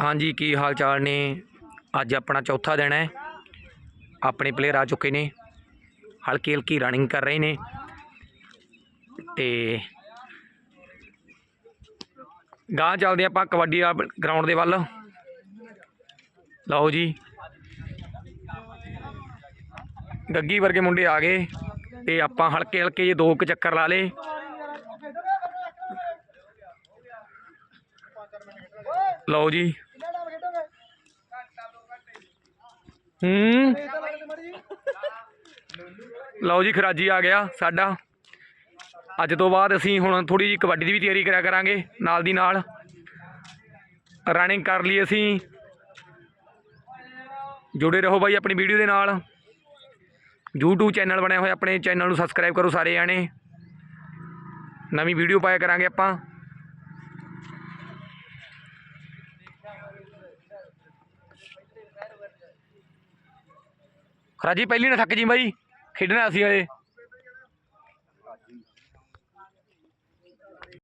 ਹਾਂਜੀ, ਕੀ ਹਾਲ ਚਾਲ ਨੇ? ਅੱਜ ਆਪਣਾ ਚੌਥਾ ਦਿਨ ਹੈ। ਆਪਣੇ ਪਲੇਅਰ ਆ ਚੁੱਕੇ ਨੇ। ਹਲਕੀ ਹਲਕੀ ਰਨਿੰਗ ਕਰ ਰਹੇ ਨੇ। ਤੇ ਗਾਂ ਚੱਲਦੇ ਆਪਾਂ ਕਬੱਡੀ ਗਰਾਊਂਡ ਦੇ ਵੱਲ। ਲਓ ਜੀ। ਗੱਗੀ ਵਰਗੇ ਮੁੰਡੇ ਆ ਗਏ ਤੇ ਆਪਾਂ ਹਲਕੇ ਹਲਕੇ ਜੇ ਦੋ ਕੁ ਚੱਕਰ ਲਾ ਲੇ ਲਓ ਜੀ। ਹੂੰ। ਲਓ ਜੀ ਖਰਾਜੀ ਆ ਗਿਆ ਸਾਡਾ। ਅੱਜ ਤੋਂ ਬਾਅਦ ਅਸੀਂ ਹੁਣ ਥੋੜੀ ਜਿਹੀ ਕਬੱਡੀ ਦੀ ਵੀ ਤਿਆਰੀ ਕਰਿਆ ਕਰਾਂਗੇ, ਨਾਲ ਦੀ ਨਾਲ। ਰਨਿੰਗ ਕਰ ਲਈ ਅਸੀਂ। ਜੁੜੇ ਰਹੋ ਬਾਈ ਆਪਣੀ ਵੀਡੀਓ ਦੇ ਨਾਲ। YouTube ਚੈਨਲ ਬਣਿਆ ਹੋਇਆ, ਆਪਣੇ ਚੈਨਲ ਨੂੰ ਸਬਸਕ੍ਰਾਈਬ ਕਰੋ ਸਾਰੇ ਜਾਣੇ। ਨਵੀਂ ਵੀਡੀਓ ਪਾਇਆ ਕਰਾਂਗੇ ਆਪਾਂ। ਰਾਜੀ ਪਹਿਲੀ ਨਾ ਥੱਕ ਜੀ ਬਾਈ ਖੇਡਣਾ ਅਸੀਂ ਹਲੇ